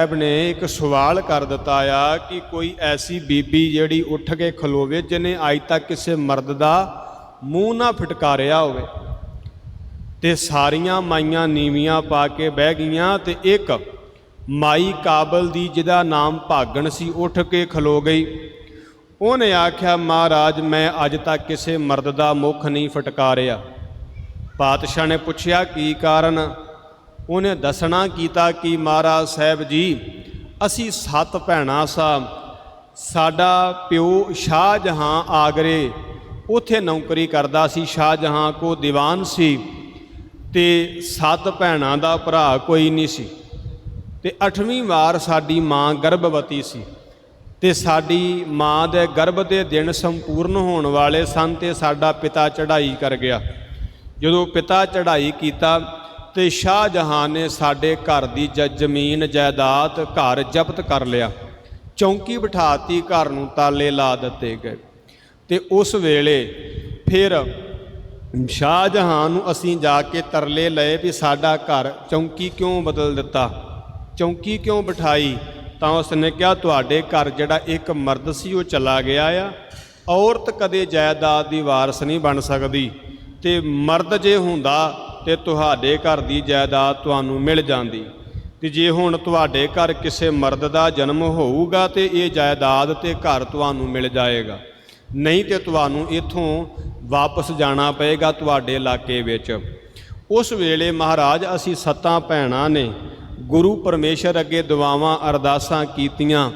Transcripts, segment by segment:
ਸਾਹਿਬ ਨੇ ਇੱਕ ਸਵਾਲ ਕਰ ਦਿੱਤਾ ਆ ਕਿ ਕੋਈ ਐਸੀ ਬੀਬੀ ਜਿਹੜੀ ਉੱਠ ਕੇ ਖਲੋਵੇ ਜਿਹਨੇ ਅੱਜ ਤੱਕ ਕਿਸੇ ਮਰਦ ਦਾ ਮੂੰਹ ਨਾ ਫਟਕਾਰਿਆ ਹੋਵੇ। ਤੇ ਸਾਰੀਆਂ ਮਾਈਆਂ ਨੀਵੀਆਂ ਪਾ ਕੇ ਬਹਿ ਗਈਆਂ ਤੇ ਇੱਕ ਮਾਈ ਕਾਬਲ ਦੀ ਜਿਹਦਾ ਨਾਮ ਭਾਗਣ ਸੀ ਉੱਠ ਕੇ ਖਲੋ ਗਈ। ਉਹਨੇ ਆਖਿਆ, ਮਹਾਰਾਜ, ਮੈਂ ਅੱਜ ਤੱਕ ਕਿਸੇ ਮਰਦ ਦਾ ਮੁਖ ਨਹੀਂ ਫਟਕਾਰਿਆ। ਪਾਤਸ਼ਾਹ ਨੇ ਪੁੱਛਿਆ, ਕੀ ਕਾਰਨ? ਉਹਨੇ ਦੱਸਣਾ ਕੀਤਾ ਕਿ ਮਹਾਰਾਜ ਸਾਹਿਬ ਜੀ, ਅਸੀਂ ਸੱਤ ਭੈਣਾਂ ਸਾਂ। ਸਾਡਾ ਪਿਓ ਸ਼ਾਹਜਹਾਂ ਆਗਰੇ ਉਥੇ ਨੌਕਰੀ ਕਰਦਾ ਸੀ, ਸ਼ਾਹਜਹਾਂ ਕੋ ਦੀਵਾਨ ਸੀ ਤੇ ਸੱਤ ਭੈਣਾਂ ਦਾ ਭਰਾ ਕੋਈ ਨਹੀਂ ਸੀ। ਤੇ ਅਠਵੀਂ ਵਾਰ ਸਾਡੀ ਮਾਂ ਗਰਭਵਤੀ ਸੀ ਤੇ ਸਾਡੀ ਮਾਂ ਦੇ ਗਰਭ ਦੇ ਦਿਨ ਸੰਪੂਰਨ ਹੋਣ ਵਾਲੇ ਸਨ ਤੇ ਸਾਡਾ ਪਿਤਾ ਚੜ੍ਹਾਈ ਕਰ ਗਿਆ। ਜਦੋਂ ਪਿਤਾ ਚੜ੍ਹਾਈ ਕੀਤਾ ਤੇ ਸ਼ਾਹਜਹਾਂ ਨੇ ਸਾਡੇ ਘਰ ਦੀ ਜ- ਜ਼ਮੀਨ, ਜਾਇਦਾਦ ਘਰ ਜ਼ਬਤ ਕਰ ਲਿਆ। ਚੌਂਕੀ ਬਿਠਾਤੀ, ਘਰ ਨੂੰ ਤਾਲੇ ਲਾ ਦਿੱਤੇ ਗਏ। ਤੇ ਉਸ ਵੇਲੇ ਫਿਰ ਸ਼ਾਹਜਹਾਂ ਨੂੰ ਅਸੀਂ ਜਾ ਕੇ ਤਰਲੇ ਲਏ ਵੀ ਸਾਡਾ ਘਰ ਚੌਂਕੀ ਕਿਉਂ ਬਦਲ ਦਿੱਤਾ? ਚੌਂਕੀ ਕਿਉਂ ਬਿਠਾਈ? ਤਾਂ ਉਸ ਨੇ ਕਿਹਾ, ਤੁਹਾਡੇ ਘਰ ਜਿਹੜਾ ਇੱਕ ਮਰਦ ਸੀ, ਉਹ ਚਲਾ ਗਿਆ ਆ। ਔਰਤ ਕਦੇ ਜਾਇਦਾਦ ਦੀ ਵਾਰਸ ਨਹੀਂ ਬਣ ਸਕਦੀ। ਤੇ ਮਰਦ ਜੇ ਹੁੰਦਾ ਤੇ ਤੁਹਾਡੇ ਘਰ ਦੀ ਜਾਇਦਾਦ ਤੁਹਾਨੂੰ ਮਿਲ ਜਾਂਦੀ। ਤੇ ਜੇ ਹੁਣ ਤੁਹਾਡੇ ਘਰ ਕਿਸੇ ਮਰਦ ਦਾ ਜਨਮ ਹੋਊਗਾ ਤੇ ਇਹ ਜਾਇਦਾਦ ਤੇ ਘਰ ਤੁਹਾਨੂੰ ਮਿਲ ਜਾਏਗਾ। ਨਹੀਂ ਤੇ ਤੁਹਾਨੂੰ ਇੱਥੋਂ ਵਾਪਸ ਜਾਣਾ ਪਏਗਾ ਤੁਹਾਡੇ ਇਲਾਕੇ ਵਿੱਚ। ਉਸ ਵੇਲੇ ਮਹਾਰਾਜ ਅਸੀਂ ਸੱਤਾਂ ਭੈਣਾਂ ਨੇ ਗੁਰੂ ਪਰਮੇਸ਼ਰ ਅੱਗੇ ਦੁਆਵਾਂ ਅਰਦਾਸਾਂ ਕੀਤੀਆਂ।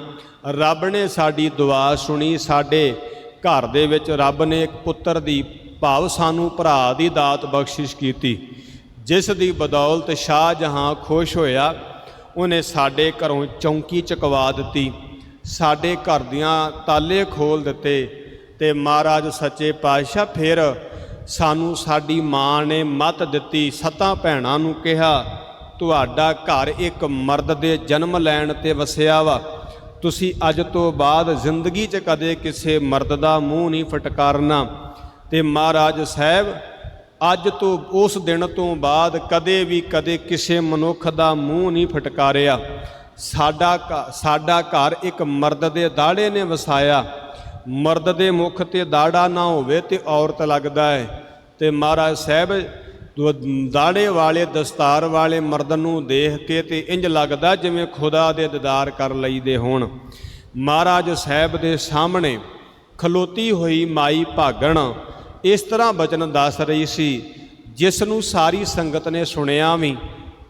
ਰੱਬ ਨੇ ਸਾਡੀ ਦੁਆ ਸੁਣੀ, ਸਾਡੇ ਘਰ ਦੇ ਵਿੱਚ ਰੱਬ ਨੇ ਇੱਕ ਪੁੱਤਰ ਦੀ ਭਾਵ ਸਾਨੂੰ ਭਰਾ ਦੀ ਦਾਤ ਬਖਸ਼ਿਸ਼ ਕੀਤੀ, ਜਿਸ ਦੀ ਬਦੌਲਤ ਸ਼ਾਹ ਜਹਾਂ ਖੁਸ਼ ਹੋਇਆ, ਉਹਨੇ ਸਾਡੇ ਘਰੋਂ ਚੌਂਕੀ ਚਕਵਾ ਦਿੱਤੀ, ਸਾਡੇ ਘਰ ਦੀਆਂ ਤਾਲੇ ਖੋਲ ਦਿੱਤੇ ਤੇ ਮਹਾਰਾਜ ਸੱਚੇ ਪਾਤਸ਼ਾਹ ਫਿਰ ਸਾਨੂੰ ਸਾਡੀ ਮਾਂ ਨੇ ਮਤ ਦਿੱਤੀ, ਸੱਤਾਂ ਭੈਣਾਂ ਨੂੰ ਕਿਹਾ, ਤੁਹਾਡਾ ਘਰ ਇੱਕ ਮਰਦ ਦੇ ਜਨਮ ਲੈਣ ਤੇ ਵਸਿਆ ਵਾ। ਤੁਸੀਂ ਅੱਜ ਤੋਂ ਬਾਅਦ ਜ਼ਿੰਦਗੀ 'ਚ ਕਦੇ ਕਿਸੇ ਮਰਦ ਦਾ ਮੂੰਹ ਨਹੀਂ ਫਟਕਾਰਨਾ। ਤੇ ਮਹਾਰਾਜ ਸਾਹਿਬ, ਅੱਜ ਤੋਂ, ਉਸ ਦਿਨ ਤੋਂ ਬਾਅਦ ਕਦੇ ਵੀ ਕਦੇ ਕਿਸੇ ਮਨੁੱਖ ਦਾ ਮੂੰਹ ਨਹੀਂ ਫਟਕਾਰਿਆ। ਸਾਡਾ ਘ- ਸਾਡਾ ਘਰ ਇੱਕ ਮਰਦ ਦੇ ਦਾੜੇ ਨੇ ਵਸਾਇਆ। ਮਰਦ ਦੇ ਮੁਖ ਤੇ ਦਾੜਾ ਨਾ ਹੋਵੇ ਤੇ ਔਰਤ ਲੱਗਦਾ ਹੈ। ਤੇ ਮਹਾਰਾਜ ਸਾਹਿਬ, ਦੋ, ਦਾੜੇ ਵਾਲੇ, ਦਸਤਾਰ ਵਾਲੇ ਮਰਦ ਨੂੰ ਦੇਖ ਕੇ ਤੇ ਇੰਜ ਲੱਗਦਾ ਜਿਵੇਂ ਖੁਦਾ ਦੇ ਦੀਦਾਰ ਕਰ ਲਈਦੇ ਹੋਣ। ਮਹਾਰਾਜ ਸਾਹਿਬ ਦੇ ਸਾਹਮਣੇ ਖਲੋਤੀ ਹੋਈ ਮਾਈ ਭਾਗਣ ਇਸ ਤਰ੍ਹਾਂ ਬਚਨ ਦੱਸ ਰਹੀ ਸੀ ਜਿਸ ਨੂੰ ਸਾਰੀ ਸੰਗਤ ਨੇ ਸੁਣਿਆ ਵੀ।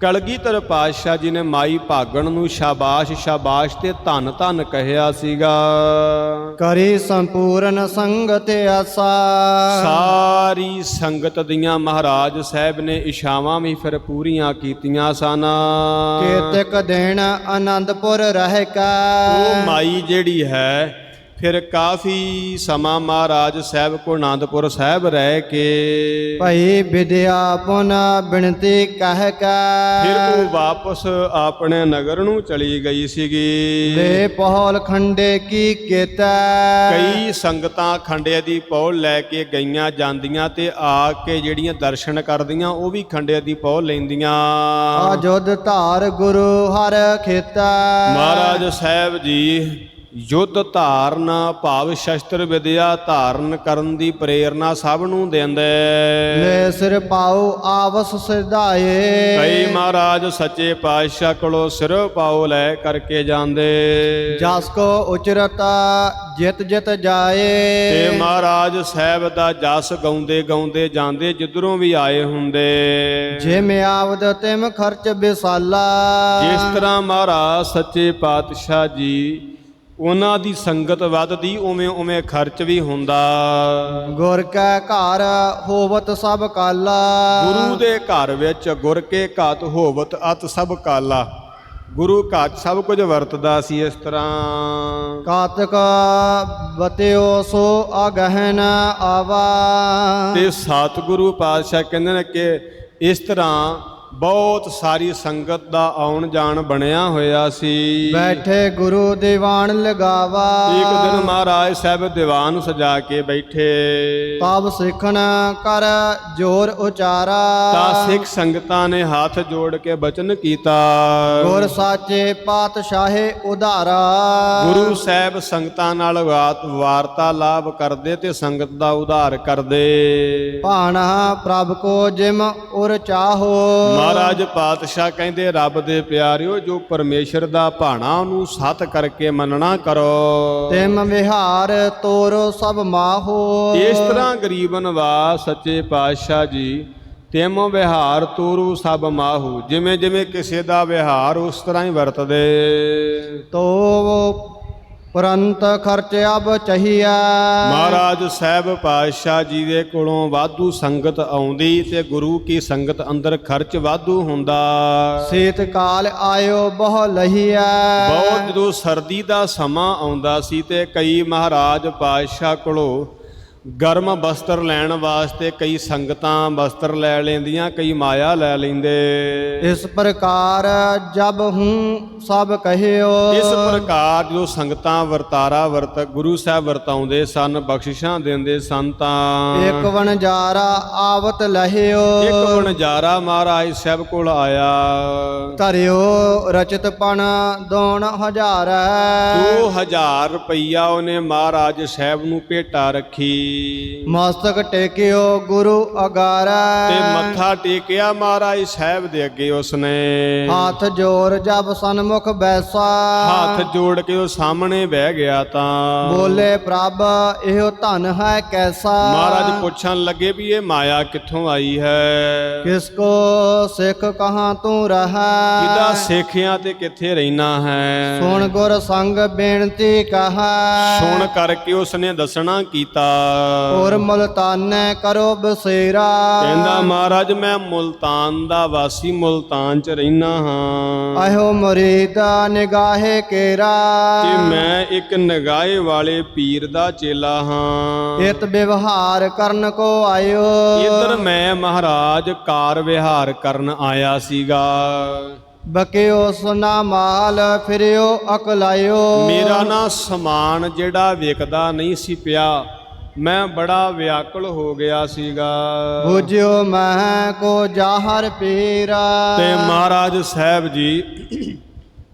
ਕਲਗੀਧਰ ਪਾਤਸ਼ਾਹ ਜੀ ਨੇ ਮਾਈ ਭਾਗਣ ਨੂੰ ਸ਼ਾਬਾਸ਼ ਸ਼ਾਬਾਸ਼ ਤੇ ਧੰਨ ਧੰਨ ਕਹਿਆ ਸੀਗਾ। ਕਰੀ ਸੰਪੂਰਨ ਸੰਗਤ ਆਸਾ। ਸਾਰੀ ਸੰਗਤ ਦੀਆਂ ਮਹਾਰਾਜ ਸਾਹਿਬ ਨੇ ਇਸ਼ਾਵਾਂ ਵੀ ਫਿਰ ਪੂਰੀਆਂ ਕੀਤੀਆਂ ਸਨ। ਕੇਤਕ ਦਿਨ ਆਨੰਦਪੁਰ ਰਹਿ ਕਾ। ਉਹ ਮਾਈ ਜਿਹੜੀ ਹੈ ਫਿਰ ਕਾਫੀ ਸਮਾਂ ਮਹਾਰਾਜ ਸਾਹਿਬ ਕੋ ਆਨੰਦਪੁਰ ਸਾਹਿਬ ਰਹਿ ਕੇ ਭਈ ਵਿਦਿਆ ਪੁਨ ਬਿਨਤੀ ਕਹਿ ਕਾ। ਫਿਰ ਉਹ ਵਾਪਸ ਆਪਣੇ ਨਗਰ ਨੂੰ ਚਲੀ ਗਈ ਸੀਗੀ। ਦੇ ਪਹਲ ਖੰਡੇ ਕੀ ਕੀਤਾ। ਕਈ ਸੰਗਤਾਂ ਖੰਡੇ ਦੀ ਪੌਲ ਲੈ ਕੇ ਗਈਆਂ ਜਾਂਦੀਆਂ ਤੇ ਆ ਕੇ ਜਿਹੜੀਆਂ ਦਰਸ਼ਨ ਕਰਦੀਆਂ ਉਹ ਵੀ ਖੰਡੇ ਦੀ ਪੌਲ ਲੈਂਦੀਆਂ। ਅਜੁਦ ਧਾਰ ਗੁਰੂ ਹਰ ਖੇਤਾ। ਮਹਾਰਾਜ ਸਾਹਿਬ ਜੀ ਯੁੱਧ ਧਾਰਨ ਭਾਵ ਸ਼ਸਤਰ ਵਿਦਿਆ ਧਾਰਨ ਕਰਨ ਦੀ ਪ੍ਰੇਰਣਾ ਸਭ ਨੂੰ ਦਿੰਦੇ। ਲੈ ਸਿਰ ਪਾਉ ਆਵਸ ਸਿਧਾਏ ਕਈ ਮਹਾਰਾਜ ਸੱਚੇ ਪਾਤਸ਼ਾਹ ਕੋਲੋਂ ਸਿਰ ਪਾਉ ਲੈ ਕਰਕੇ ਜਾਂਦੇ। ਜਸ ਕੋ ਉਚਰਤਾ ਜਿਤ ਜਿਤ ਜਾਏ। ਤੇ ਮਹਾਰਾਜ ਸਾਹਿਬ ਦਾ ਜਸ ਗਾਉਂਦੇ ਗਾਉਂਦੇ ਜਾਂਦੇ ਜਿੱਧਰੋਂ ਵੀ ਆਏ ਹੁੰਦੇ। ਜਿਮ ਆਵਦ ਤਿਮ ਖਰਚ ਬਿਸਾਲਾ ਜਿਸ ਤਰ੍ਹਾਂ ਮਹਾਰਾਜ ਸੱਚੇ ਪਾਤਸ਼ਾਹ ਜੀ ਉਹਨਾਂ ਦੀ ਸੰਗਤ ਵੱਧਦੀ ਉਵੇਂ ਉਵੇਂ ਖਰਚ ਵੀ ਹੁੰਦਾ। ਗੁਰ ਕੈ ਘਰ ਹੋਵਤ ਸਭ ਕਾਲਾ। ਗੁਰੂ ਦੇ ਘਰ ਵਿੱਚ ਗੁਰ ਕੇ ਘਾਤ ਹੋਵਤ ਅਤ ਸਭ ਕਾਲਾ। ਗੁਰੂ ਘਾਤ ਸਭ ਕੁਝ ਵਰਤਦਾ ਸੀ ਇਸ ਤਰ੍ਹਾਂ। ਕਾਤਕ ਬਤਿਓ ਸੋ ਅਗਹਨ ਆਵਾ। ਤੇ ਸਤਿਗੁਰੂ ਪਾਤਸ਼ਾਹ ਕਹਿੰਦੇ ਨੇ ਕਿ ਇਸ ਤਰ੍ਹਾਂ ਬਹੁਤ ਸਾਰੀ ਸੰਗਤ ਦਾ ਆਉਣ ਜਾਣ ਬਣਿਆ ਹੋਇਆ ਸੀ। ਬੈਠੇ ਗੁਰੂ ਦੀਵਾਨ ਲਗਾਵਾ। ਇੱਕ ਦਿਨ ਮਹਾਰਾਜ ਸਾਹਿਬ ਦੀਵਾਨ ਸਜਾ ਕੇ ਬੈਠੇ। ਤਬ ਸਿੱਖਣ ਕਰ ਜੋਰ ਉਚਾਰਾ। ਤਾਂ ਸਿੱਖ ਸੰਗਤਾਂ ਨੇ ਹੱਥ ਜੋੜ ਕੇ ਬਚਨ ਕੀਤਾ। ਗੁਰ ਸਾਚੇ ਪਾਤਸ਼ਾਹੇ ਉਧਾਰਾ। ਗੁਰੂ ਸਾਹਿਬ ਸੰਗਤਾਂ ਨਾਲ ਵਾਤ ਵਾਰਤਾਲਾਪ ਕਰਦੇ ਤੇ ਸੰਗਤ ਦਾ ਉਧਾਰ ਕਰਦੇ। ਭਾਣਾ ਪ੍ਰਭ ਕੋ ਜਿਮ ਉਰ ਚਾਹੋ। ਮਹਾਰਾਜ ਪਾਤਸ਼ਾਹ ਕਹਿੰਦੇ ਰੱਬ ਦੇ ਪਿਆਰਿਓ ਜੋ ਪਰਮੇਸ਼ਰ ਦਾ ਭਾਣਾ ਉਹਨੂੰ ਸਤ ਕਰਕੇ ਮੰਨਣਾ ਕਰੋ। ਤਿਮ ਵਿਹਾਰ ਤੋਰੋ ਸਭ ਮਾਹੋ। ਇਸ ਤਰ੍ਹਾਂ ਗਰੀਬ ਨਵਾਜ ਸੱਚੇ ਪਾਤਸ਼ਾਹ ਜੀ ਤਿਮ ਵਿਹਾਰ ਤੋਰੂ ਸਭ ਮਾਹੂ। ਜਿਵੇਂ ਜਿਵੇਂ ਕਿਸੇ ਦਾ ਵਿਹਾਰ ਉਸ ਤਰ੍ਹਾਂ ਹੀ ਵਰਤਦੇ। ਤੋ ਪਰੰਤ ਖਰਚ ਅਬ ਚਹੀਆ ਮਹਾਰਾਜ ਸਾਹਿਬ ਪਾਤਸ਼ਾਹ ਜੀ ਦੇ ਕੋਲੋਂ ਵਾਧੂ ਸੰਗਤ ਆਉਂਦੀ ਤੇ ਗੁਰੂ ਕੀ ਸੰਗਤ ਅੰਦਰ ਖਰਚ ਵਾਧੂ ਹੁੰਦਾ। ਸੀਤ ਕਾਲ ਆਇਓ ਬਹੁ ਲਹੀਆ ਬਹੁਤ ਜਦੋਂ ਸਰਦੀ ਦਾ ਸਮਾਂ ਆਉਂਦਾ ਸੀ ਤੇ ਕਈ ਮਹਾਰਾਜ ਪਾਤਸ਼ਾਹ ਕੋਲੋਂ ਗਰਮ ਵਸਤਰ ਲੈਣ ਵਾਸਤੇ ਕਈ ਸੰਗਤਾਂ ਵਸਤਰ ਲੈ ਲੈਂਦੀਆਂ ਕਈ ਮਾਇਆ ਲੈ ਲੈਂਦੇ। ਇਸ ਪ੍ਰਕਾਰ ਜਬ ਹੂੰ ਸਭ ਕਹਿਓ। ਇਸ ਪ੍ਰਕਾਰ ਜਦੋਂ ਸੰਗਤਾਂ ਵਰਤਾਰਾ ਵਰਤ ਗੁਰੂ ਸਾਹਿਬ ਵਰਤਾਉਂਦੇ ਸਨ ਬਖਸ਼ਿਸ਼ਾਂ ਦਿੰਦੇ ਸਨ ਤਾਂ। ਇਕ ਵਣਜਾਰਾ ਆਵਤ ਲਹਿਓ। ਇੱਕ ਵਣਜਾਰਾ ਮਹਾਰਾਜ ਸਾਹਿਬ ਕੋਲ ਆਇਆ। ਧਰਿਓ ਰਚਿਤ ਪਣ ਦੋਣ ਹਜ਼ਾਰ। 2000 ਰੁਪਈਆ ਉਹਨੇ ਮਹਾਰਾਜ ਸਾਹਿਬ ਨੂੰ ਭੇਟਾ ਰੱਖੀ। ਮਸਤਕ ਟੇਕਿਓ ਗੁਰੂ ਅਗਾਰਾ। ਤੇ ਮੱਥਾ ਟੇਕਿਆ ਮਹਾਰਾਜ ਸਾਹਿਬ ਦੇ ਅੱਗੇ ਉਸਨੇ। ਹੱਥ ਜੋਰ ਜਬ ਸਨਮੁਖ ਬੈਸਾ। ਹੱਥ ਜੋੜ ਕੇ ਉਹ ਸਾਹਮਣੇ ਬਹਿ ਗਿਆ ਤਾਂ। ਬੋਲੇ ਪ੍ਰਭ ਇਹੋ ਧਨ ਹੈ ਕੈਸਾ? ਮਹਾਰਾਜ ਪੁੱਛਣ ਲੱਗੇ ਵੀ ਇਹ ਮਾਇਆ ਕਿੱਥੋਂ ਆਈ ਹੈ? ਕਿਸ ਕੋ ਸਿੱਖ ਕਹਾਂ ਤੂੰ ਰਹਾ? ਕਿਦਾ ਸਿੱਖਿਆ ਤੇ ਕਿੱਥੇ ਰਹਿਣਾ ਹੈ? ਸੁਣ ਗੁਰ ਸੰਗ ਬੇਨਤੀ ਕਹਾ। ਸੁਣ ਕਰਕੇ ਉਸਨੇ ਦੱਸਣਾ ਕੀਤਾ। ਔਰ ਮੁਲਤਾਨੇ ਕਰੋ ਬਸੇਰਾ। ਕਹਿੰਦਾ ਮਹਾਰਾਜ ਮੈਂ ਮੁਲਤਾਨ ਦਾ ਵਾਸੀ ਮੁਲਤਾਨ ਚ ਰਹਿਣਾ ਹਾਂ। ਆਹੋ ਮੁਰੀਦਾ ਨਿਗਾਹੇ ਕੇਰਾ। ਕਿ ਮੈਂ ਇੱਕ ਨਗਾਏ ਵਾਲੇ ਪੀਰ ਦਾ ਚੇਲਾ ਹਾਂ। ਇਤ ਵਿਵਹਾਰ ਕਰਨ ਕੋ ਆਇਓ। ਇਧਰ ਮੈਂ ਮਹਾਰਾਜ ਕਾਰ ਵਿਹਾਰ ਕਰਨ ਆਇਆ ਸੀਗਾ। ਬਕਿਓ ਸੁਨਾ ਮਾਲ ਫਿਰਿਓ ਅਕਲਾਇਓ। ਮੇਰਾ ਨਾ ਸਮਾਨ ਜਿਹੜਾ ਵਿਕਦਾ ਨਹੀਂ ਸੀ ਪਿਆ ਮੈਂ ਬੜਾ ਵਿਆਕੁਲ ਹੋ ਗਿਆ ਸੀਗਾ। ਬੁਝਿਓ ਮਹਿ ਕੋ ਜਾਹਰ ਪੀਰਾ। ਤੇ ਮਹਾਰਾਜ ਸਾਹਿਬ ਜੀ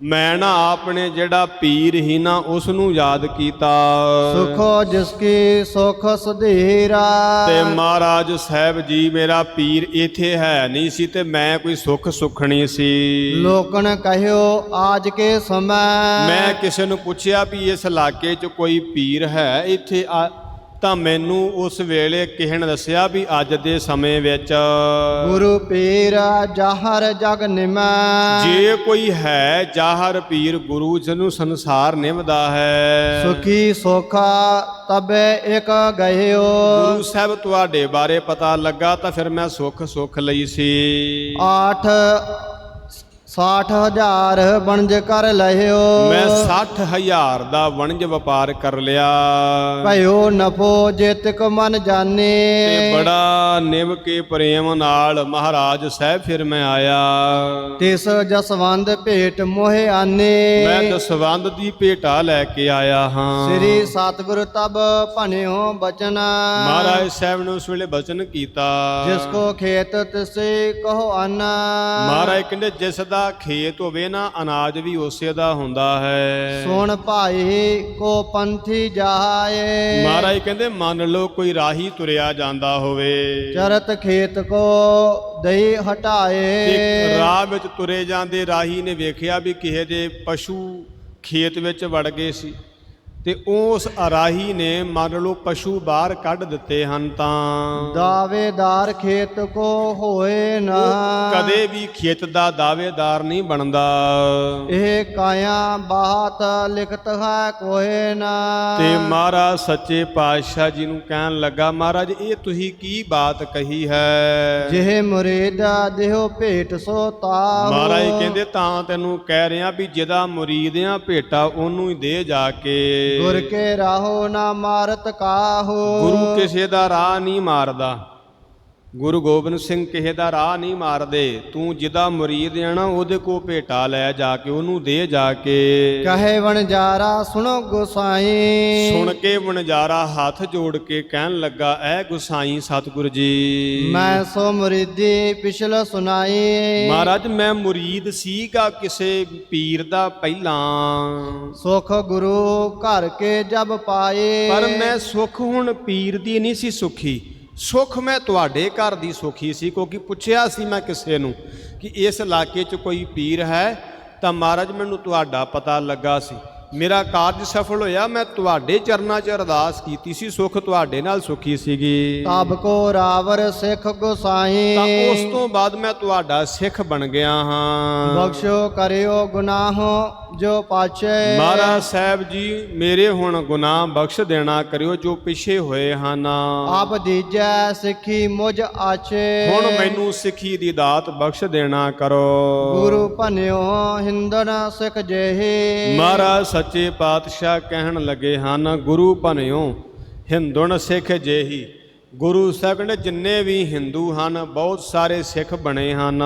ਮੈਂ ਨਾ ਆਪਣੇ ਜਿਹੜਾ ਪੀਰ ਹੀ ਨਾ ਉਸ ਨੂੰ ਯਾਦ ਕੀਤਾ। ਸੁਖੋ ਜਿਸ ਕੀ ਸੁਖ ਸੁਧੀਰਾ। ਤੇ ਮਹਾਰਾਜ ਸਾਹਿਬ ਜੀ ਮੇਰਾ ਪੀਰ ਇਥੇ ਹੈ ਨਹੀਂ ਸੀ ਤੇ ਮੈਂ ਕੋਈ ਸੁੱਖ ਸੁਖਣੀ ਸੀ। ਲੋਕਨ ਕਹਿਓ ਆਜ ਕੇ ਸਮੈ। ਮੈਂ ਕਿਸੇ ਨੂੰ ਪੁੱਛਿਆ ਵੀ ਇਸ ਇਲਾਕੇ 'ਚ ਕੋਈ ਪੀਰ ਹੈ ਇੱਥੇ ਆ ਤਾਂ ਮੈਨੂੰ ਉਸ ਵੇਲੇ ਕਿਸੇ ਨੇ ਦੱਸਿਆ ਵੀ ਅੱਜ ਦੇ ਸਮੇਂ ਵਿੱਚ ਗੁਰੂ ਪੀਰ ਜਾਹਰ ਜਗ ਨਿਮੈ। ਜੇ ਕੋਈ ਹੈ ਜਾਹਰ ਪੀਰ ਗੁਰੂ ਜਿਹਨੂੰ ਸੰਸਾਰ ਨਿਭਦਾ ਹੈ। ਸੁਖੀ ਸੋਖਾ ਤਬੇ ਇਕ ਗਇਓ ਗੁਰੂ ਸਾਹਿਬ ਤੁਹਾਡੇ ਬਾਰੇ ਪਤਾ ਲੱਗਾ ਤਾਂ ਫਿਰ ਮੈਂ ਸੁੱਖ ਸੁੱਖ ਲਈ ਸੀ। ਆਠ 60000 ਬਣਜ ਕਰ ਲਹਿਓ ਮੈਂ 60000 ਦਾ ਵਣਜ ਵਪਾਰ ਕਰ ਲਿਆ। ਭਇਓ ਨਫੋ ਜੇਤਕ ਮਨ ਜਾਣੇ। ਤੇ ਬੜਾ ਨਿਭ ਕੇ ਪ੍ਰੇਮ ਨਾਲ ਮਹਾਰਾਜ ਸਾਹਿਬ ਫਿਰ ਮੈਂ ਆਇਆ। ਤਿਸ ਜਸਵੰਦ ਭੇਟ ਮੋਹਿ ਆਨੇ। ਮੈਂ ਦਸਵੰਦ ਦੀ ਭੇਟਾ ਲੈ ਕੇ ਆਇਆ ਹਾਂ। ਸ੍ਰੀ ਸਤਿਗੁਰ ਤਬ ਭਨਿਓ ਬਚਨ। ਮਹਾਰਾਜ ਸਾਹਿਬ ਨੇ ਉਸ ਵੇਲੇ ਬਚਨ ਕੀਤਾ। ਜਿਸ ਕੋ ਖੇਤ ਤਿਸੇ ਕਹੋ ਅੰਨ। ਮਹਾਰਾਜ ਕਹਿੰਦੇ ਜਿਸ ਦਾ ਖੇਤ ਹੋਵੇ ਨਾ ਅਨਾਜ ਵੀ ਉਸੇ ਦਾ ਹੁੰਦਾ ਹੈ। ਸੁਣ ਭਾਈ ਕੋ ਪੰਥੀ ਜਾਏ। ਮਹਾਰਾਜ ਕਹਿੰਦੇ ਮੰਨ ਲਓ ਕੋਈ ਰਾਹੀ ਤੁਰਿਆ ਜਾਂਦਾ ਹੋਵੇ। ਚਰਤ ਖੇਤ ਕੋ ਦਈ ਹਟਾਏ। ਰਾਹ ਵਿੱਚ ਤੁਰੇ ਜਾਂਦੇ ਰਾਹੀ ਨੇ ਵੇਖਿਆ ਵੀ ਕਿਸੇ ਦੇ ਪਸ਼ੂ ਖੇਤ ਵਿੱਚ ਵੜ ਗਏ ਸੀ। ਤੇ ਉਸ ਅਰਾਹੀ ਨੇ ਮੰਨ ਲਓ ਪਸ਼ੂ ਬਾਹਰ ਕੱਢ ਦਿੱਤੇ ਹਨ ਤਾਂ। ਦਾਵੇਦਾਰ ਖੇਤ ਕੋ ਹੋਏ ਨਾ। ਕਦੇ ਵੀ ਖੇਤ ਦਾ ਦਾਅਵੇਦਾਰ ਨਹੀਂ ਬਣਦਾ। ਇਹ ਕਾਇਆ ਬਾਤ ਲਿਖਤ ਹੈ ਕੋਏ ਨਾ। ਤੇ ਮਹਾਰਾਜ ਸੱਚੇ ਪਾਤਸ਼ਾਹ ਜੀ ਨੂੰ ਕਹਿਣ ਲੱਗਾ ਮਹਾਰਾਜ ਇਹ ਤੁਸੀਂ ਕੀ ਬਾਤ ਕਹੀ ਹੈ? ਜਿਹ ਮੁਰੀਦਾ ਦੇਹੋ ਭੇਟ ਸੋ ਤਾਹੋ। ਮਹਾਰਾਜ ਕਹਿੰਦੇ ਤਾਂ ਤੈਨੂੰ ਕਹਿ ਰਿਹਾ ਵੀ ਜਿਹਦਾ ਮੁਰੀਦ ਆ ਭੇਟਾ ਉਹਨੂੰ ਹੀ ਦੇ ਜਾ ਕੇ। ਗੁਰ ਕੇ ਰਾਹੋ ਨਾ ਮਾਰਤ ਕਾਹੋ। ਗੁਰੂ ਕਿਸੇ ਦਾ ਰਾਹ ਨਹੀਂ ਮਾਰਦਾ। ਗੁਰੂ ਗੋਬਿੰਦ ਸਿੰਘ ਕਿਸੇ ਦਾ ਰਾਹ ਨਹੀਂ ਮਾਰਦੇ ਤੂੰ ਜਿਹਦਾ ਮੁਰੀਦ ਨਾ ਉਹਦੇ ਕੋ ਭੇਟਾ ਲੈ ਜਾ ਕੇ ਉਹਨੂੰ ਦੇ ਜਾ ਕੇ। ਕਹੇ ਵਣਜਾਰਾ ਸੁਣੋ ਗੁਸਾਈ। ਸੁਣ ਕੇ ਵਣਜਾਰਾ ਹੱਥ ਜੋੜ ਕੇ ਕਹਿਣ ਲੱਗਾ ਐ ਗੁਸਾਈ ਸਤਿਗੁਰ ਜੀ। ਮੈਂ ਸੋ ਮੁਰੀਦੀ ਪਿਛਲ ਸੁਨਾਈ ਮਹਾਰਾਜ ਮੈਂ ਮੁਰੀਦ ਸੀਗਾ ਕਿਸੇ ਪੀਰ ਦਾ ਪਹਿਲਾਂ। ਸੁਖ ਗੁਰੂ ਘਰ ਕੇ ਜਬ ਪਾਏ। ਪਰ ਮੈਂ ਸੁਖ ਹੁਣ ਪੀਰ ਦੀ ਨਹੀਂ ਸੀ ਸੁਖੀ। ਸੁਖ ਮੈਂ ਤੁਹਾਡੇ ਘਰ ਦੀ ਸੁਖੀ ਸੀ, ਕਿਉਂਕਿ ਪੁੱਛਿਆ ਸੀ ਮੈਂ ਕਿਸੇ ਨੂੰ ਕਿ ਇਸ ਇਲਾਕੇ 'ਚ ਕੋਈ ਪੀਰ ਹੈ? ਤਾਂ ਮਹਾਰਾਜ, ਮੈਨੂੰ ਤੁਹਾਡਾ ਪਤਾ ਲੱਗਾ ਸੀ। ਮੇਰਾ ਕਾਰਜ ਸਫਲ ਹੋਇਆ ਮੈਂ ਤੁਹਾਡੇ ਚਰਨਾਂ 'ਚ ਅਰਦਾਸ ਕੀਤੀ ਸੀ ਸੁਖ ਤੁਹਾਡੇ ਨਾਲ ਸੁਖੀ ਸੀਗੀ। ਤਬ ਕੋ ਰਾਵਰ ਸਿੱਖ ਤਾਂ ਗੁਸਾਈ ਉਸ ਤੋਂ ਬਾਅਦ ਮੈਂ ਤੁਹਾਡਾ ਸਿੱਖ ਬਣ ਗਿਆ ਹਾਂ। ਬਖਸ਼ੋ ਕਰਿਓ ਗੁਨਾਹੋ ਜੋ ਪਾਛੇ। ਮਹਾਰਾਜ ਸਾਹਿਬ ਜੀ ਮੇਰੇ ਹੁਣ ਗੁਨਾਹ ਬਖਸ਼ ਦੇਣਾ ਕਰਿਓ ਜੋ ਪਿਛੇ ਹੋਏ ਹਨ। ਆਪ ਦੀਜੈ ਸਿੱਖੀ ਮੁਝ ਆਛੇ। ਹੁਣ ਮੈਨੂੰ ਸਿੱਖੀ ਦੀ ਦਾਤ ਬਖਸ਼ ਦੇਣਾ ਕਰੋ। ਗੁਰੂ ਭਨਿਓ ਹਿੰਦਨ ਸਿੱਖ ਜਿਹੇ। ਮਹਾਰਾਜ ਸੱਚੇ ਪਾਤਸ਼ਾਹ ਕਹਿਣ ਲੱਗੇ ਹਨ ਗੁਰੂ ਭਨਿਓ ਹਿੰਦੁਣ ਸਿੱਖ ਜੇਹੀ। ਗੁਰੂ ਸਾਹਿਬ ਕਹਿੰਦੇ ਜਿੰਨੇ ਵੀ ਹਿੰਦੂ ਹਨ ਬਹੁਤ ਸਾਰੇ ਸਿੱਖ ਬਣੇ ਹਨ।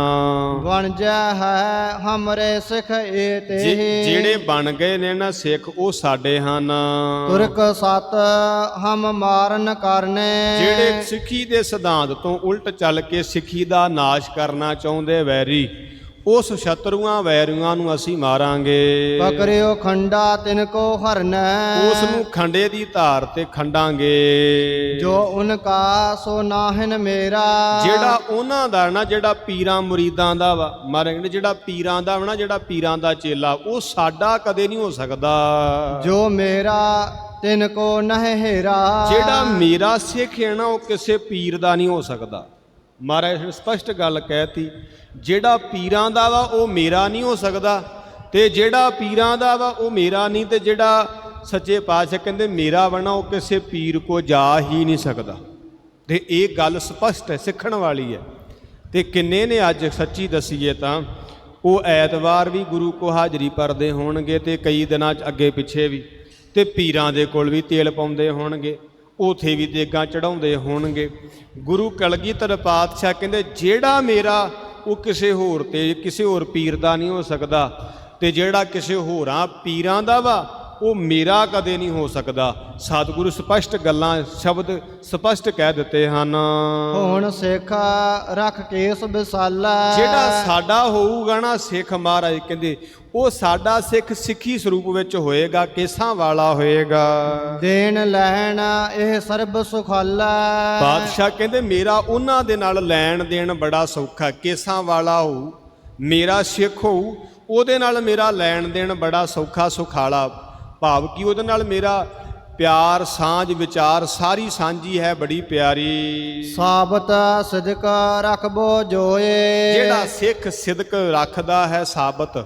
ਵਣਜੈ ਹੈ ਹਮਰੇ ਸਿੱਖ ਏ ਤੇ ਜਿ- ਜਿਹੜੇ ਬਣ ਗਏ ਨੇ ਨਾ ਸਿੱਖ ਉਹ ਸਾਡੇ ਹਨ। ਤੁਰਕ ਸਤ ਹਮ ਮਾਰਨ ਕਰਨੇ। ਜਿਹੜੇ ਸਿੱਖੀ ਦੇ ਸਿਧਾਂਤ ਤੋਂ ਉਲਟ ਚੱਲ ਕੇ ਸਿੱਖੀ ਦਾ ਨਾਸ਼ ਕਰਨਾ ਚਾਹੁੰਦੇ ਵੈਰੀ ਉਸ ਸ਼ਤਰੂਆਂ ਵੈਰੀਆਂ ਨੂੰ ਅਸੀਂ ਮਾਰਾਂਗੇ। ਪਕਰਿਓ ਖੰਡਾ ਤਿਨ ਕੋ ਹਰਨੈ। ਉਸ ਨੂੰ ਖੰਡੇ ਦੀ ਧਾਰ ਤੇ ਖੰਡਾਂਗੇ। ਜੋ ਉਨਕਾ ਸੋ ਨਾਹਿਨ ਮੇਰਾ। ਜਿਹੜਾ ਉਹਨਾਂ ਦਾ ਨਾ ਜਿਹੜਾ ਪੀਰਾਂ ਮੁਰੀਦਾਂ ਦਾ ਵਾ ਮਾਰੇ ਕਹਿੰਦੇ ਜਿਹੜਾ ਪੀਰਾਂ ਦਾ ਵਾ ਨਾ ਜਿਹੜਾ ਪੀਰਾਂ ਦਾ ਚੇਲਾ ਉਹ ਸਾਡਾ ਕਦੇ ਨਹੀਂ ਹੋ ਸਕਦਾ। ਜੋ ਮੇਰਾ ਤਿਨ ਕੋ ਨਹਿ ਹੇਰਾ। ਜਿਹੜਾ ਮੇਰਾ ਸਿੱਖ ਹੈ ਨਾ ਉਹ ਕਿਸੇ ਪੀਰ ਦਾ ਨਹੀਂ ਹੋ ਸਕਦਾ। ਮਹਾਰਾਜ ਨੇ ਸਪਸ਼ਟ ਗੱਲ ਕਹਿਤੀ, ਜਿਹੜਾ ਪੀਰਾਂ ਦਾ ਵਾ ਉਹ ਮੇਰਾ ਨਹੀਂ ਹੋ ਸਕਦਾ ਤੇ ਜਿਹੜਾ ਪੀਰਾਂ ਦਾ ਵਾ ਉਹ ਮੇਰਾ ਨਹੀਂ ਤੇ ਜਿਹੜਾ ਸੱਚੇ ਪਾਤਸ਼ਾਹ ਕਹਿੰਦੇ ਮੇਰਾ ਬਣਾ ਉਹ ਕਿਸੇ ਪੀਰ ਕੋ ਜਾ ਹੀ ਨਹੀਂ ਸਕਦਾ। ਤੇ ਇਹ ਗੱਲ ਸਪਸ਼ਟ ਹੈ, ਸਿੱਖਣ ਵਾਲੀ ਹੈ। ਤੇ ਕਿੰਨੇ ਨੇ ਅੱਜ ਸੱਚੀ ਦਸੀਏ ਤਾਂ, ਉਹ ਐਤਵਾਰ ਵੀ ਗੁਰੂ ਕੋ ਹਾਜ਼ਰੀ ਭਰਦੇ ਹੋਣਗੇ ਤੇ ਕਈ ਦਿਨਾਂ ਚ ਅੱਗੇ ਪਿੱਛੇ ਵੀ, ਤੇ ਪੀਰਾਂ ਦੇ ਕੋਲ ਵੀ ਤੇਲ ਪਾਉਂਦੇ ਹੋਣਗੇ। ਉਥੇ ਵੀ ਦੇਗਾਂ ਚੜਾਉਂਦੇ ਹੋਣਗੇ। ਗੁਰੂ ਕਲਗੀਧਰ ਪਾਤਸ਼ਾਹ ਕਹਿੰਦੇ, ਜਿਹੜਾ ਮੇਰਾ, ਉਹ ਕਿਸੇ ਹੋਰ ਤੇ, ਕਿਸੇ ਹੋਰ ਪੀਰ ਦਾ ਨਹੀਂ ਹੋ ਸਕਦਾ ਤੇ ਜਿਹੜਾ ਕਿਸੇ ਹੋਰਾਂ ਪੀਰਾਂ ਦਾ ਵਾ ਉਹ ਮੇਰਾ ਕਦੇ ਨਹੀਂ ਹੋ ਸਕਦਾ। ਸਤਿਗੁਰੂ ਸਪਸ਼ਟ ਗੱਲਾਂ ਸ਼ਬਦ ਸਪਸ਼ਟ ਕਹਿ ਦਿੱਤੇ ਹਨ। ਹੁਣ ਸਿੱਖ ਰੱਖ ਕੇਸ ਬਿਸਾਲਾ ਜਿਹੜਾ ਸਾਡਾ ਹੋਊਗਾ ਨਾ ਸਿੱਖ ਮਹਾਰਾਜ ਕਹਿੰਦੇ ਉਹ ਸਾਡਾ ਸਿੱਖ ਸਿੱਖੀ ਸਰੂਪ ਵਿੱਚ ਹੋਏਗਾ ਕੇਸਾਂ ਵਾਲਾ ਹੋਏਗਾ। ਦੇਣ ਲੈਣ ਇਹ ਸਰਬ ਸੁਖਾਲਾ। ਬਾਦਸ਼ਾਹ ਕਹਿੰਦੇ ਮੇਰਾ ਉਹਨਾਂ ਦੇ ਨਾਲ ਲੈਣ ਦੇਣ ਬੜਾ ਸੌਖਾ ਕੇਸਾਂ ਵਾਲਾ ਹੋਊ ਮੇਰਾ ਸਿੱਖ ਹੋਊ ਉਹਦੇ ਨਾਲ ਮੇਰਾ ਲੈਣ ਦੇਣ ਬੜਾ ਸੌਖਾ ਸੁਖਾਲਾ। ਭਾਵ ਕਿ ਉਹਦੇ ਨਾਲ ਮੇਰਾ ਪਿਆਰ ਸਾਂਝ ਵਿਚਾਰ ਸਾਰੀ ਸਾਂਝੀ ਹੈ ਬੜੀ ਪਿਆਰੀ। ਸਾਬਤ ਸਦਕ ਰੱਖਬੋ ਜੋਏ। ਜਿਹੜਾ ਸਿੱਖ ਸਿਦਕ ਰੱਖਦਾ ਹੈ ਸਾਬਤ।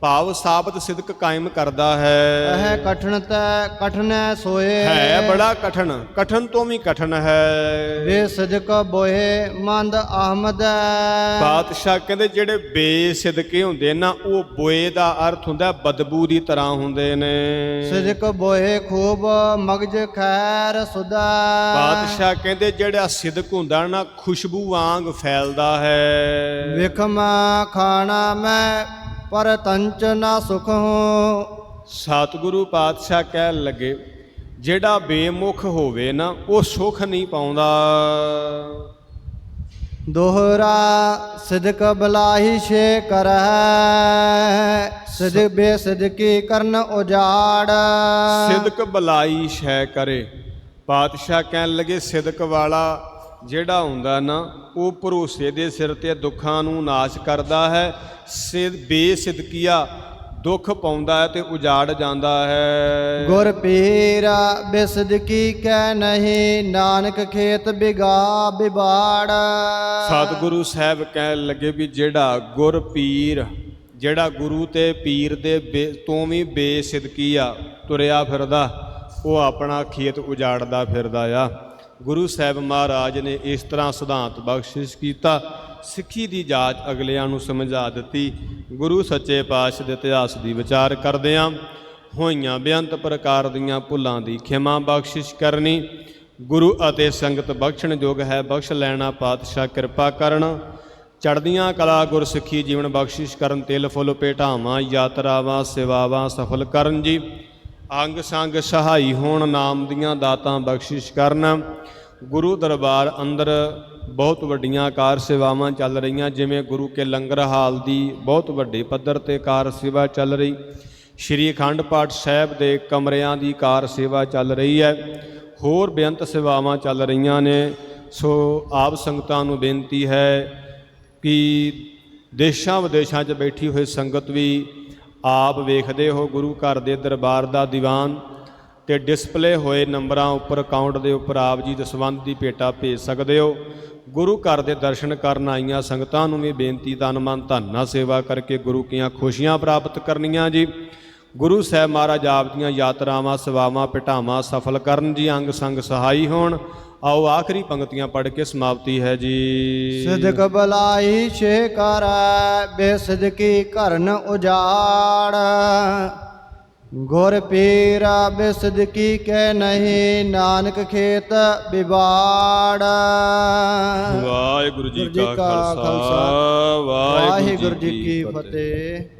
ਭਾਵ ਸਾਬਤ ਸਿਦਕ ਕਾਇਮ ਕਰਦਾ ਹੈ। ਇਹ ਕਠਨ ਤੈ ਕਠਨੈ ਸੋਏ। ਹੈ ਬੜਾ ਕਠਨ ਕਠਨ ਤੋਂ ਵੀ ਕਠਨ ਹੈ। ਵੇ ਸਦਕ ਬੋਏ ਮੰਦ ਆਹਮਦ ਬਾਦਸ਼ਾਹ ਕਹਿੰਦੇ ਜਿਹੜੇ ਬੇਸਿਦਕੇ ਹੁੰਦੇ ਨਾ ਉਹ ਬੋਏ ਦਾ ਅਰਥ ਹੁੰਦਾ ਬਦਬੂ ਦੀ ਤਰ੍ਹਾਂ ਹੁੰਦੇ ਨੇ। ਸਦਕ ਬੋਏ ਖੂਬ ਮਗਜ ਖੈਰ ਸੁਦਾ। ਬਾਦਸ਼ਾਹ ਕਹਿੰਦੇ ਜਿਹੜਾ ਸਿਦਕ ਹੁੰਦਾ ਨਾ ਖੁਸ਼ਬੂ ਵਾਂਗ ਫੈਲਦਾ ਹੈ। ਵਿਖਮਾ ਖਾਣਾ ਮੈਂ ਪਰ ਤੰਚ ਨਾ ਸੁਖ ਹੂੰ। ਸਤਿਗੁਰੂ ਪਾਤਸ਼ਾਹ ਕਹਿਣ ਲੱਗੇ ਜਿਹੜਾ ਬੇਮੁਖ ਹੋਵੇ ਨਾ ਉਹ ਸੁਖ ਨਹੀਂ ਪਾਉਂਦਾ। ਦੋਹਰਾ ਸਿਦਕ ਬਲਾਹੀ ਛੇ ਕਰੈ ਸਿਦਕ ਬੇ ਸਿਦਕੀ ਕਰਨ ਉਜਾੜ। ਸਿਦਕ ਬਲਾਈ ਸ਼ੈ ਕਰੇ। ਪਾਤਸ਼ਾਹ ਕਹਿਣ ਲੱਗੇ ਸਿਦਕ ਵਾਲਾ ਜਿਹੜਾ ਹੁੰਦਾ ਨਾ ਉਹ ਭਰੋਸੇ ਦੇ ਸਿਰ ਤੇ ਦੁੱਖਾਂ ਨੂੰ ਨਾਸ਼ ਕਰਦਾ ਹੈ ਸਿਦ ਬੇਸਿਦਕੀਆ ਦੁੱਖ ਪਾਉਂਦਾ ਹੈ ਤੇ ਉਜਾੜ ਜਾਂਦਾ ਹੈ। ਗੁਰ ਪੀਰਾ ਬੇਸਿਦਕੀ ਕੈ ਨਹੀਂ ਨਾਨਕ ਖੇਤ ਬਿਗਾ ਬਿਬਾੜ। ਸਤਿਗੁਰੂ ਸਾਹਿਬ ਕਹਿਣ ਲੱਗੇ ਵੀ ਜਿਹੜਾ ਗੁਰ ਪੀਰ ਜਿਹੜਾ ਗੁਰੂ ਤੇ ਪੀਰ ਦੇ ਤੋਂ ਵੀ ਬੇਸਿਦਕੀ ਆ ਤੁਰਿਆ ਫਿਰਦਾ ਉਹ ਆਪਣਾ ਖੇਤ ਉਜਾੜਦਾ ਫਿਰਦਾ ਆ। ਗੁਰੂ ਸਾਹਿਬ ਮਹਾਰਾਜ ਨੇ ਇਸ ਤਰ੍ਹਾਂ ਸਿਧਾਂਤ ਬਖਸ਼ਿਸ਼ ਕੀਤਾ। ਸਿੱਖੀ ਦੀ ਜਾਚ ਅਗਲਿਆਂ ਨੂੰ ਸਮਝਾ ਦਿੱਤੀ। ਗੁਰੂ ਸੱਚੇ ਪਾਤਸ਼ਾਹ ਦੇ ਇਤਿਹਾਸ ਦੀ ਵਿਚਾਰ ਕਰਦਿਆਂ ਹੋਈਆਂ ਬੇਅੰਤ ਪ੍ਰਕਾਰ ਦੀਆਂ ਭੁੱਲਾਂ ਦੀ ਖਿਮਾ ਬਖਸ਼ਿਸ਼ ਕਰਨੀ। ਗੁਰੂ ਅਤੇ ਸੰਗਤ ਬਖਸ਼ਣ ਯੋਗ ਹੈ, ਬਖਸ਼ ਲੈਣਾ ਪਾਤਸ਼ਾਹ ਕਿਰਪਾ ਕਰਨ। ਚੜਦੀਆਂ ਕਲਾ ਗੁਰਸਿੱਖੀ ਜੀਵਨ ਬਖਸ਼ਿਸ਼ ਕਰਨ, ਤਿਲ ਫੁੱਲ ਭੇਟਾਵਾਂ, ਯਾਤਰਾਵਾਂ, ਸੇਵਾਵਾਂ ਸਫਲ ਕਰਨ ਜੀ। ਅੰਗ ਸੰਗ ਸਹਾਈ ਹੋਣ ਨਾਮ ਦੀਆਂ ਦਾਤਾਂ ਬਖਸ਼ਿਸ਼ ਕਰਨ। ਗੁਰੂ ਦਰਬਾਰ ਅੰਦਰ ਬਹੁਤ ਵੱਡੀਆਂ ਕਾਰ ਸੇਵਾਵਾਂ ਚੱਲ ਰਹੀਆਂ, ਜਿਵੇਂ ਗੁਰੂ ਕੇ ਲੰਗਰ ਹਾਲ ਦੀ ਬਹੁਤ ਵੱਡੇ ਪੱਧਰ ਤੇ ਕਾਰ ਸੇਵਾ ਚੱਲ ਰਹੀ। ਸ਼੍ਰੀ ਅਖੰਡ ਪਾਠ ਸਾਹਿਬ ਦੇ ਕਮਰਿਆਂ ਦੀ ਕਾਰ ਸੇਵਾ ਚੱਲ ਰਹੀ ਹੈ। ਹੋਰ ਬੇਅੰਤ ਸੇਵਾਵਾਂ ਚੱਲ ਰਹੀਆਂ ਨੇ। ਸੋ ਆਪ ਸੰਗਤਾਂ ਨੂੰ ਬੇਨਤੀ ਹੈ ਕਿ ਦੇਸ਼ਾਂ ਵਿਦੇਸ਼ਾਂ 'ਚ ਬੈਠੀ ਹੋਈ ਸੰਗਤ ਵੀ ਆਪ ਵੇਖਦੇ ਹੋ ਗੁਰੂ ਘਰ ਦੇ ਦਰਬਾਰ ਦਾ ਦੀਵਾਨ ਤੇ ਡਿਸਪਲੇ ਹੋਏ ਨੰਬਰਾਂ ਉੱਪਰ ਅਕਾਊਂਟ ਦੇ ਉੱਪਰ ਆਪ ਜੀ ਦਸਵੰਧ ਦੀ ਭੇਟਾ ਭੇਜ ਸਕਦੇ ਹੋ। ਗੁਰੂ ਘਰ ਦੇ ਦਰਸ਼ਨ ਕਰਨ ਆਈਆਂ ਸੰਗਤਾਂ ਨੂੰ ਵੀ ਬੇਨਤੀ ਤਨ ਮਨ ਧਨ ਸੇਵਾ ਕਰਕੇ ਗੁਰੂ ਕੀਆਂ ਖੁਸ਼ੀਆਂ ਪ੍ਰਾਪਤ ਕਰਨੀਆਂ ਜੀ। ਗੁਰੂ ਸਾਹਿਬ ਮਹਾਰਾਜ ਆਪ ਦੀਆਂ ਯਾਤਰਾਵਾਂ ਸੇਵਾਵਾਂ ਭਟਾਵਾਂ ਸਫਲ ਕਰਨ ਜੀ ਅੰਗ ਸੰਗ ਸਹਾਈ ਹੋਣ। ਆਓ ਆਖਰੀ ਪੰਕਤੀਆਂ ਪੜ੍ਹ ਕੇ ਸਮਾਪਤੀ ਹੈ ਜੀ। ਸਿਦਕ ਬਲਾਈ ਛੇ ਕਰ ਬੇਸਿਦਕੀ ਕਰਨ ਉਜਾੜ। ਗੁਰ ਪੀਰਾ ਬੇਸਿਦਕੀ ਕੈ ਨਹੀਂ ਨਾਨਕ ਖੇਤ ਵਿਵਾੜ ਵਾਹਿਗੁਰੂ ਜੀ ਕਾ ਖਾਲਸਾ ਵਾਹਿਗੁਰੂ ਜੀ ਕੀ ਫਤਿਹ।